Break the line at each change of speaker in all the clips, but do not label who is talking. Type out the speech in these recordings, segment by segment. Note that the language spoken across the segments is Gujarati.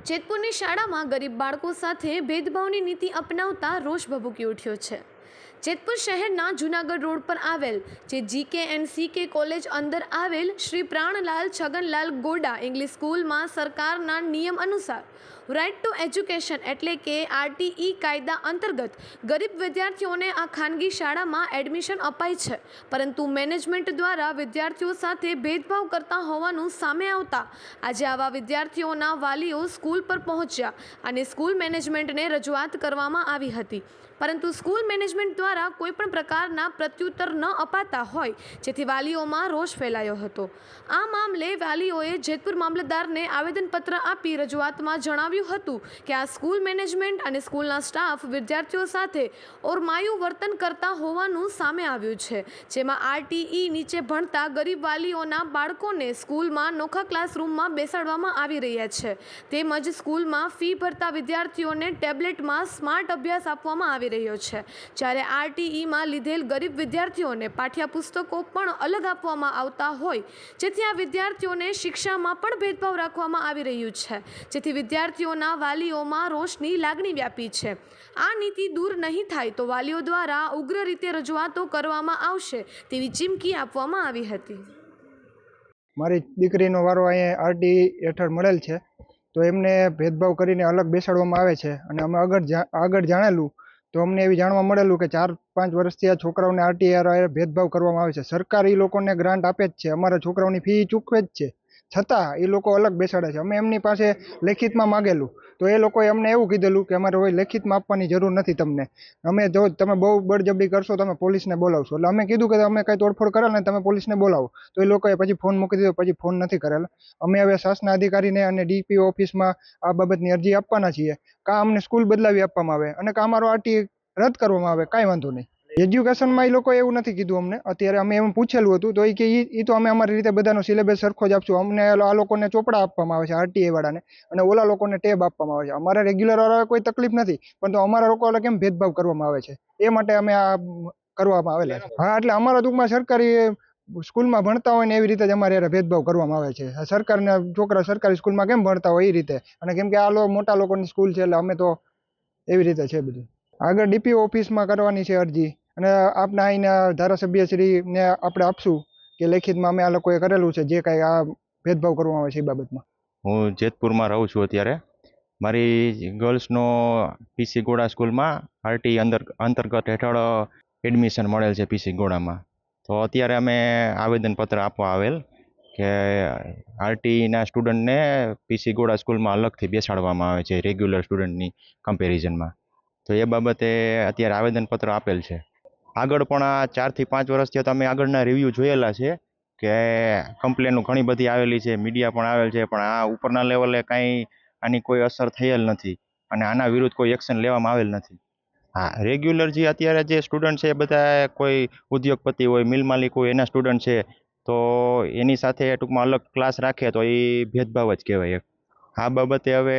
જેતપુરની શાળામાં ગરીબ બાળકો સાથે ભેદભાવની નીતિ અપનાવતા રોષ ભભૂકી ઉઠ્યો છે. જેતપુર શહેરના જૂનાગઢ રોડ પર આવેલ, જે જીકે એન્ડ સીકે કોલેજ અંદર આવેલ શ્રી પ્રાણલાલ છગનલાલ ગોડા ઇંગ્લિશ સ્કૂલમાં સરકારના નિયમ અનુસાર રાઇટ ટુ એજ્યુકેશન એટલે કે આરટીઈ કાયદા અંતર્ગત ગરીબ વિદ્યાર્થીઓને આ ખાનગી શાળામાં એડમિશન અપાય છે. પરંતુ મેનેજમેન્ટ દ્વારા વિદ્યાર્થીઓ સાથે ભેદભાવ કરતા હોવાનું સામે આવતા આજે આવા વિદ્યાર્થીઓના વાલીઓ સ્કૂલ પર પહોંચ્યા અને સ્કૂલ મેનેજમેન્ટને રજૂઆત કરવામાં આવી હતી. પરંતુ સ્કૂલ મેનેજમેન્ટ દ્વારા કોઈપણ પ્રકારના પ્રત્યુત્તર ન અપાતા હોય, જેથી વાલીઓમાં રોષ ફેલાયો હતો. આ મામલે વાલીઓએ જેતપુર મામલતદારને આવેદનપત્ર આપી રજૂઆતમાં જણાવ્યું હતું કે આ સ્કૂલ મેનેજમેન્ટ અને સ્કૂલના સ્ટાફ વિદ્યાર્થીઓ સાથે ઓરમાયું વર્તન કરતા હોવાનું સામે આવ્યું છે, જેમાં આરટીઈ નીચે ભણતા ગરીબ વાલીઓના બાળકોને સ્કૂલમાં નોખા ક્લાસરૂમમાં બેસાડવામાં આવી રહ્યા છે. તેમજ સ્કૂલમાં ફી ભરતા વિદ્યાર્થીઓને ટેબ્લેટમાં સ્માર્ટ અભ્યાસ આપવામાં આવી રહ્યો છે જ્યારે આરટીઈમાં લીધેલ ગરીબ વિદ્યાર્થીઓને પાઠ્યપુસ્તકો પણ અલગ આપવામાં આવતા હોય, જેથી આ વિદ્યાર્થીઓને શિક્ષામાં પણ ભેદભાવ રાખવામાં આવી રહ્યું છે. જેથી વિદ્યાર્થીઓના વાલીઓમાં રોષની લાગણી વ્યાપી છે. આ નીતિ દૂર નહીં થાય તો વાલીઓ દ્વારા ઉગ્ર રીતે રજૂઆતો કરવામાં આવશે, તેવી ચીમકી આપવામાં આવી હતી.
મારી દીકરીનો વારો અહીંયા આરટી હેઠળ મળેલ છે, તો એમને ભેદભાવ કરીને અલગ બેસાડવામાં આવે છે અને અમે આગળ આગળ જાણેલું તો અમને એવી જાણવા મળેલું કે ચાર પાંચ વર્ષથી આ છોકરાઓને આરટીઆર ભેદભાવ કરવામાં આવે છે. સરકાર એ લોકોને ગ્રાન્ટ આપે જ છે. અમારા છોકરાઓની ફી ચૂકવે જ છે. છતાં એ લોકો અલગ બેસાડે છે. અમે એમની પાસે લેખિતમાં માગેલું. તો એ લોકોએ અમને એવું કીધેલું કે અમારે કોઈ લેખિતમાં આપવાની જરૂર નથી તમને. અમે જો તમે બહુ બળજબરી કરશો તમે પોલીસને બોલાવશો. એટલે અમે કીધું કે અમે કંઈ તોડફોડ કરેલ ને તમે પોલીસને બોલાવો. તો એ લોકોએ પછી ફોન મૂકી દીધો, પછી ફોન નથી કરેલ. અમે હવે શાસના અધિકારીને અને ડીપીઓ ઓફિસમાં આ બાબતની અરજી આપવાના છીએ. કાં અમને સ્કૂલ બદલાવી આપવામાં આવે અને કાં અમારો આરટી રદ કરવામાં આવે, કાંઈ વાંધો નહીં. એજ્યુકેશનમાં એ લોકોએ એવું નથી કીધું અમને. અત્યારે અમે એમ પૂછેલું હતું, તો એ કે એ તો અમે અમારી રીતે બધાનો સિલેબસ સરખો જ આપશું. અમને આ લોકોને ચોપડા આપવામાં આવે છે આરટીઆઈ વાળાને, અને ઓલા લોકોને ટેબ આપવામાં આવે છે. અમારે રેગ્યુલર વાળા કોઈ તકલીફ નથી, પણ તો અમારા લોકો કેમ ભેદભાવ કરવામાં આવે છે? એ માટે અમે આ કરવામાં આવેલા હા, એટલે અમારા ટૂંકમાં સરકારી સ્કૂલમાં ભણતા હોય ને એવી રીતે જ અમારે હારે ભેદભાવ કરવામાં આવે છે. સરકારના છોકરા સરકારી સ્કૂલમાં કેમ ભણતા હોય એ રીતે? અને કેમ કે આ મોટા લોકોની સ્કૂલ છે, એટલે અમે તો એવી રીતે છે બધું. આગળ ડીપીઓ ઓફિસમાં કરવાની છે અરજી. અને આપના અહીંના ધારાસભ્યશ્રીને આપણે આપશું કે લેખિતમાં અમે આ લોકોએ કરેલું છે, જે કાંઈ આ ભેદભાવ કરવામાં આવે છે એ બાબતમાં.
હું જેતપુરમાં રહું છું અત્યારે. મારી ગર્લ્સનો પીસી ગોળા સ્કૂલમાં આરટી અંદર, અંતર્ગત હેઠળ એડમિશન મળેલ છે પીસી ગોળામાં તો અત્યારે અમે આવેદનપત્ર આપવા આવેલ કે આરટીના સ્ટુડન્ટને પીસી ગોળા સ્કૂલમાં અલગથી બેસાડવામાં આવે છે રેગ્યુલર સ્ટુડન્ટની કમ્પેરિઝનમાં. તો એ બાબતે અત્યારે આવેદનપત્ર આપેલ છે. આગળ પણ આ ચારથી પાંચ વર્ષથી તમે આગળના રિવ્યૂ જોયેલા છે કે કમ્પ્લેનો ઘણી બધી આવેલી છે મીડિયા પણ આવેલ છે, પણ આ ઉપરના લેવલે કાંઈ આની કોઈ અસર થયેલ નથી અને આના વિરુદ્ધ કોઈ એક્શન લેવામાં આવેલ નથી. હા રેગ્યુલર જે અત્યારે જે સ્ટુડન્ટ છે એ બધા કોઈ ઉદ્યોગપતિ હોય મિલ માલિક હોય, એના સ્ટુડન્ટ છે, તો એની સાથે ટૂંકમાં અલગ ક્લાસ રાખે તો એ ભેદભાવ જ કહેવાય એક. આ બાબતે હવે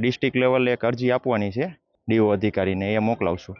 ડિસ્ટ્રિક્ટ લેવલે એક અરજી આપવાની છે ડીઓ અધિકારીને, એ મોકલાવશું.